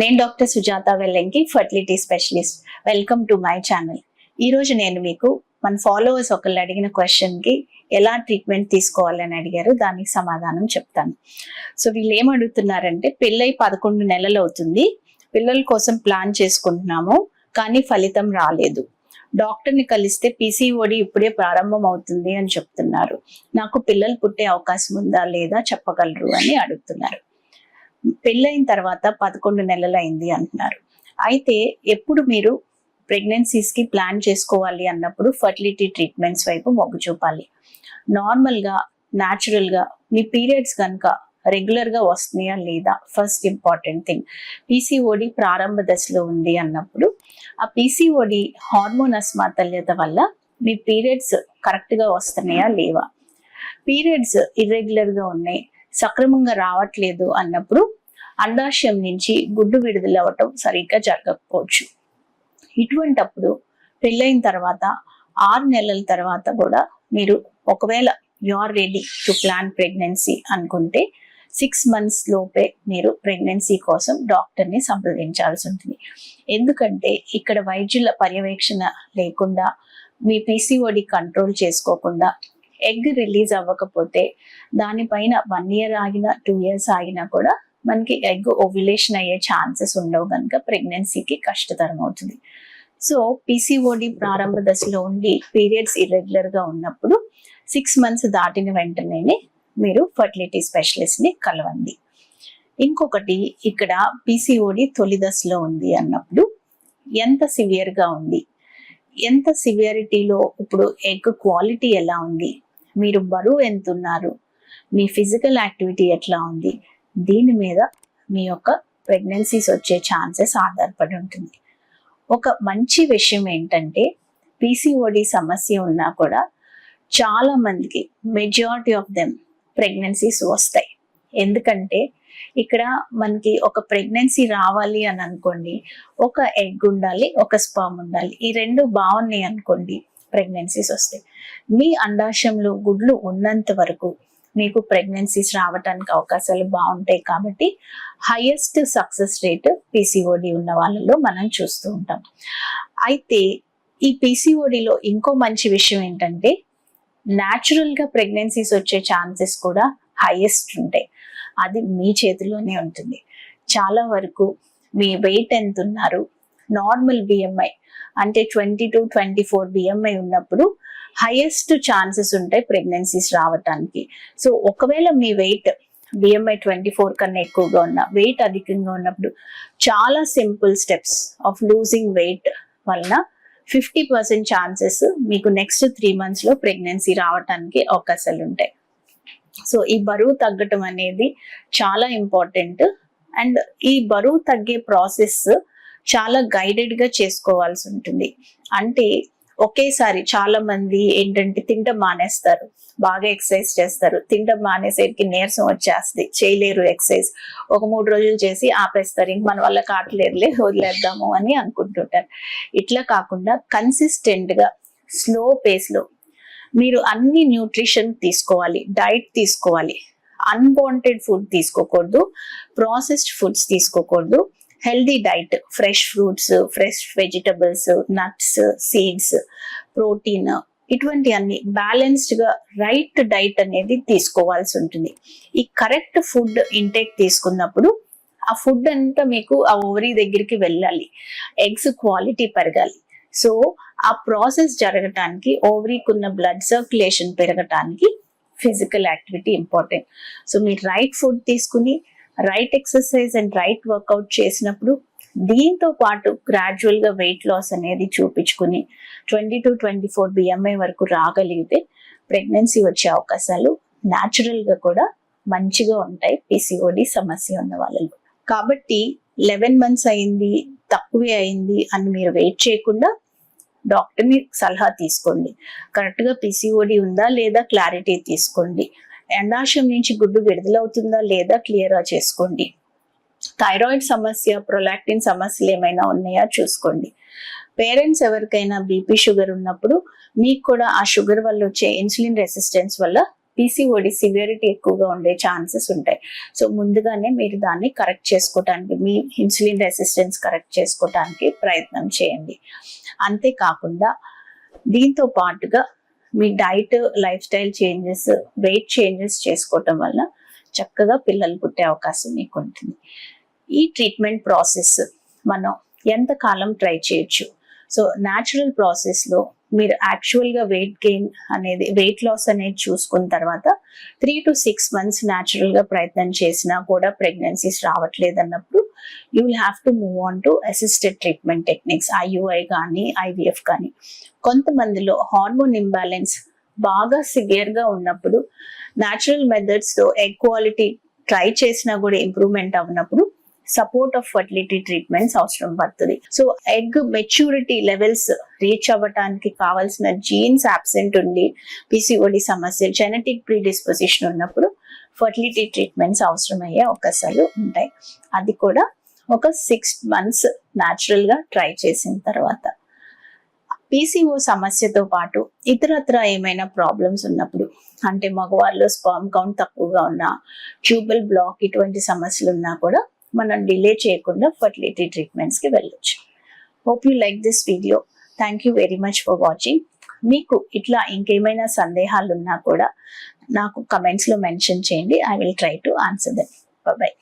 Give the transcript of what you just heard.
నేను doctor Sujatha Vellanki fertility specialist. Welcome to my channel ఈరోజు నేను మీకు మన ఫాలోవర్స్ ఒకళ్ళు అడిగిన క్వశ్చన్కి ఎలా ట్రీట్మెంట్ తీసుకోవాలని అడిగారు. దానికి సమాధానం చెప్తాను. సో వీళ్ళు ఏం అడుగుతున్నారంటే పెళ్ళై పదకొండు నెలలు అవుతుంది. పిల్లల కోసం ప్లాన్ చేసుకుంటున్నాము కానీ ఫలితం రాలేదు. డాక్టర్ని కలిస్తే పీసీఓడి ఇప్పుడే ప్రారంభం అవుతుంది అని చెప్తున్నారు. నాకు పిల్లలు పుట్టే అవకాశం ఉందా లేదా చెప్పగలరు అని అడుగుతున్నారు. పెళ్ళైన తర్వాత పదకొండు నెలలు అయింది అంటున్నారు. అయితే ఎప్పుడు మీరు ప్రెగ్నెన్సీస్కి ప్లాన్ చేసుకోవాలి అన్నప్పుడు ఫర్టిలిటీ ట్రీట్మెంట్స్ వైపు మొగ్గు చూపాలి. నార్మల్గా న్యాచురల్గా మీ పీరియడ్స్ కనుక రెగ్యులర్గా వస్తున్నాయా లేదా? First important thing. పీసీఓడి ప్రారంభ దశలో ఉంది అన్నప్పుడు ఆ పీసీఓడి హార్మోన్ అస్మాతల్యత వల్ల మీ పీరియడ్స్ కరెక్ట్గా వస్తున్నాయా లేవా? పీరియడ్స్ ఇర్రెగ్యులర్గా ఉన్నాయి. సక్రమంగా రావట్లేదు అన్నప్పుడు అండాశయం నుంచి గుడ్డు విడుదల అవ్వటం సరిగ్గా జరగకపోవచ్చు. ఇటువంటప్పుడు పెళ్ళైన తర్వాత ఆరు నెలల తర్వాత కూడా మీరు ఒకవేళ are ready to plan pregnancy అనుకుంటే సిక్స్ మంత్స్ లోపే మీరు ప్రెగ్నెన్సీ కోసం డాక్టర్ని సంప్రదించాల్సి ఉంటుంది. ఎందుకంటే ఇక్కడ వైద్యుల పర్యవేక్షణ లేకుండా మీ పీసీఓడి కంట్రోల్ చేసుకోకుండా ఎగ్ రిలీజ్ అవ్వకపోతే దానిపైన వన్ ఇయర్ ఆగినా టూ ఇయర్స్ ఆగినా కూడా మనకి ఎగ్ ఓవ్యులేషన్ అయ్యే ఛాన్సెస్ ఉండవు కనుక ప్రెగ్నెన్సీకి కష్టతరం అవుతుంది. సో పీసీఓడి ప్రారంభ దశలో ఉండి పీరియడ్స్ ఇర్రెగ్యులర్గా ఉన్నప్పుడు సిక్స్ మంత్స్ దాటిన వెంటనే మీరు ఫర్టిలిటీ స్పెషలిస్ట్ని కలవండి. ఇంకొకటి ఇక్కడ పీసీఓడి తొలి దశలో ఉంది అన్నప్పుడు ఎంత సివియర్గా ఉంది? ఎంత సివియరిటీలో ఇప్పుడు ఎగ్ క్వాలిటీ ఎలా ఉంది? మీరు బరువు ఎంతున్నారు? మీ ఫిజికల్ యాక్టివిటీ ఎట్లా ఉంది? దీని మీద మీ యొక్క ప్రెగ్నెన్సీస్ వచ్చే ఛాన్సెస్ ఆధారపడి ఉంటుంది. ఒక మంచి విషయం ఏంటంటే పీసీఓడి సమస్య ఉన్నా కూడా చాలా మందికి మెజారిటీ ఆఫ్ దెమ్ ప్రెగ్నెన్సీస్ వస్తాయి. ఎందుకంటే ఇక్కడ మనకి ఒక ప్రెగ్నెన్సీ రావాలి అని అనుకోండి ఒక ఎగ్ ఉండాలి ఒక స్పర్మ్ ఉండాలి ఈ రెండు బాగున్నాయి అనుకోండి ప్రెగ్నెన్సీస్ వస్తాయి. మీ అండాశయంలో గుడ్లు ఉన్నంత వరకు మీకు ప్రెగ్నెన్సీస్ రావడానికి అవకాశాలు బాగుంటాయి కాబట్టి హైయెస్ట్ సక్సెస్ రేట్ పీసీఓడి ఉన్న వాళ్ళలో మనం చూస్తూ ఉంటాం. అయితే ఈ పీసీఓడిలో ఇంకో మంచి విషయం ఏంటంటే న్యాచురల్గా ప్రెగ్నెన్సీస్ వచ్చే ఛాన్సెస్ కూడా హైయెస్ట్ ఉంటాయి. అది మీ చేతిలోనే ఉంటుంది. చాలా వరకు మీ వెయిట్ ఎంత ఉన్నారు? నార్మల్ బిఎంఐ అంటే twenty to twenty four BMI ఉన్నప్పుడు హైయెస్ట్ ఛాన్సెస్ ఉంటాయి ప్రెగ్నెన్సీస్ రావటానికి. సో ఒకవేళ మీ వెయిట్ బిఎంఐ ట్వంటీ ఫోర్ కన్నా ఎక్కువగా ఉన్న వెయిట్ అధికంగా ఉన్నప్పుడు చాలా simple steps of losing weight వలన ఫిఫ్టీ పర్సెంట్ ఛాన్సెస్ మీకు నెక్స్ట్ త్రీ మంత్స్లో ప్రెగ్నెన్సీ రావటానికి అవకాశాలు ఉంటాయి. సో ఈ బరువు తగ్గటం అనేది చాలా ఇంపార్టెంట్ అండ్ ఈ బరువు తగ్గే ప్రాసెస్ చాలా గైడెడ్గా చేసుకోవాల్సి ఉంటుంది. అంటే ఒకేసారి చాలా మంది ఏంటంటే తింటం మానేస్తారు. బాగా ఎక్సర్సైజ్ చేస్తారు. తింటం మానేసరికి నీరసం వచ్చేస్తుంది. చేయలేరు ఎక్సర్సైజ్ ఒక మూడు రోజులు చేసి ఆపేస్తారు. ఇంక మన వల్ల కావట్లేదులే వదిలేద్దాము అని అనుకుంటుంటారు. ఇట్లా కాకుండా కన్సిస్టెంట్గా స్లో పేస్లో మీరు అన్ని న్యూట్రిషన్ తీసుకోవాలి. డైట్ తీసుకోవాలి. అన్వాంటెడ్ ఫుడ్ తీసుకోకూడదు. ప్రాసెస్డ్ ఫుడ్స్ తీసుకోకూడదు. Healthy diet fresh fruits fresh vegetables nuts seeds protein ఇటువంటి అన్ని బ్యాలెన్స్డ్గా రైట్ డైట్ అనేది తీసుకోవాల్సి ఉంటుంది. ఈ కరెక్ట్ ఫుడ్ ఇంటేక్ తీసుకున్నప్పుడు ఆ ఫుడ్ అంతా మీకు ఆ ఓవరీ దగ్గరికి వెళ్ళాలి. ఎగ్స్ క్వాలిటీ పెరగాలి. సో ఆ ప్రాసెస్ జరగటానికి ఓవరీకి ఉన్న బ్లడ్ సర్క్యులేషన్ పెరగటానికి ఫిజికల్ యాక్టివిటీ ఇంపార్టెంట్ సో మీరు రైట్ ఫుడ్ తీసుకుని right exercise and right workout చేసినప్పుడు దీంతో పాటు గ్రాడ్యువల్గా వెయిట్ లాస్ అనేది చూపించుకుని twenty to twenty four BMI వరకు రాగలిగితే ప్రెగ్నెన్సీ వచ్చే అవకాశాలు న్యాచురల్గా కూడా మంచిగా ఉంటాయి. పిసిఓడి సమస్య ఉన్న వాళ్ళలో. కాబట్టి లెవెన్ మంత్స్ అయింది తక్కువే అయింది అని మీరు వెయిట్ చేయకుండా డాక్టర్ని సలహా తీసుకోండి. కరెక్ట్గా పిసిఓడి ఉందా లేదా క్లారిటీ తీసుకోండి. ఎండాశయం నుంచి గుడ్డు విడుదలవుతుందా లేదా క్లియర్గా చేసుకోండి. థైరాయిడ్ సమస్య ప్రొలాక్టిన్ సమస్యలు ఏమైనా ఉన్నాయా చూసుకోండి. పేరెంట్స్ ఎవరికైనా బీపీ షుగర్ ఉన్నప్పుడు మీకు కూడా ఆ షుగర్ వల్ల వచ్చే ఇన్సులిన్ రెసిస్టెన్స్ వల్ల పీసీఓడి సివియరిటీ ఎక్కువగా ఉండే ఛాన్సెస్ ఉంటాయి. సో ముందుగానే మీరు దాన్ని కరెక్ట్ చేసుకోవటానికి మీ ఇన్సులిన్ రెసిస్టెన్స్ కరెక్ట్ చేసుకోవటానికి ప్రయత్నం చేయండి. అంతేకాకుండా దీంతో పాటుగా మీ diet lifestyle changes weight changes చేసుకోవటం వల్ల చక్కగా పిల్లలు పుట్టే అవకాశం మీకు ఉంటుంది ఈ ట్రీట్మెంట్ ప్రాసెస్ మనం ఎంతకాలం ట్రై చేయొచ్చు? సో న్యాచురల్ ప్రాసెస్లో మీరు యాక్చువల్గా వెయిట్ గెయిన్ అనేది వెయిట్ లాస్ అనేది చూసుకున్న తర్వాత త్రీ టు సిక్స్ మంత్స్ న్యాచురల్గా ప్రయత్నం చేసినా కూడా ప్రెగ్నెన్సీస్ రావట్లేదు అన్నప్పుడు you will have to move on to assisted treatment techniques IUI కానీ ఐవిఎఫ్ కానీ కొంతమందిలో హార్మోన్ ఇంబ్యాలెన్స్ బాగా సివియర్గా ఉన్నప్పుడు న్యాచురల్ మెథడ్స్తో ఎగ్ క్వాలిటీ ట్రై చేసినా కూడా ఇంప్రూవ్మెంట్ అవ్వనప్పుడు సపోర్ట్ ఆఫ్ ఫర్టిలిటీ ట్రీట్మెంట్స్ అవసరం పడుతుంది. So egg maturity levels reach అవ్వటానికి కావాల్సిన జీన్స్ అబ్సెంట్ ఉండి పిసిఓడి సమస్యలు జెనెటిక్ ప్రీడిస్పోజిషన్ ఉన్నప్పుడు ఫర్టిలిటీ ట్రీట్మెంట్స్ అవసరమయ్యే అవకాశాలు ఉంటాయి. అది కూడా ఒక సిక్స్ మంత్స్ న్యాచురల్గా ట్రై చేసిన తర్వాత. పీసీఓ సమస్యతో పాటు ఇతరత్ర ఏమైనా ప్రాబ్లమ్స్ ఉన్నప్పుడు అంటే మగవాళ్ళు స్పర్మ్ కౌంట్ తక్కువగా ఉన్నా ట్యూబల్ బ్లాక్ ఇటువంటి సమస్యలు ఉన్నా కూడా మనం డిలే చేయకుండా ఫర్టిలిటీ ట్రీట్మెంట్స్కి వెళ్ళొచ్చు. Hope you like this video thank you very much for watching మీకు ఇట్లా ఇంకేమైనా సందేహాలు ఉన్నా కూడా నాకు కమెంట్స్లో మెన్షన్ చేయండి. I will try to answer that bye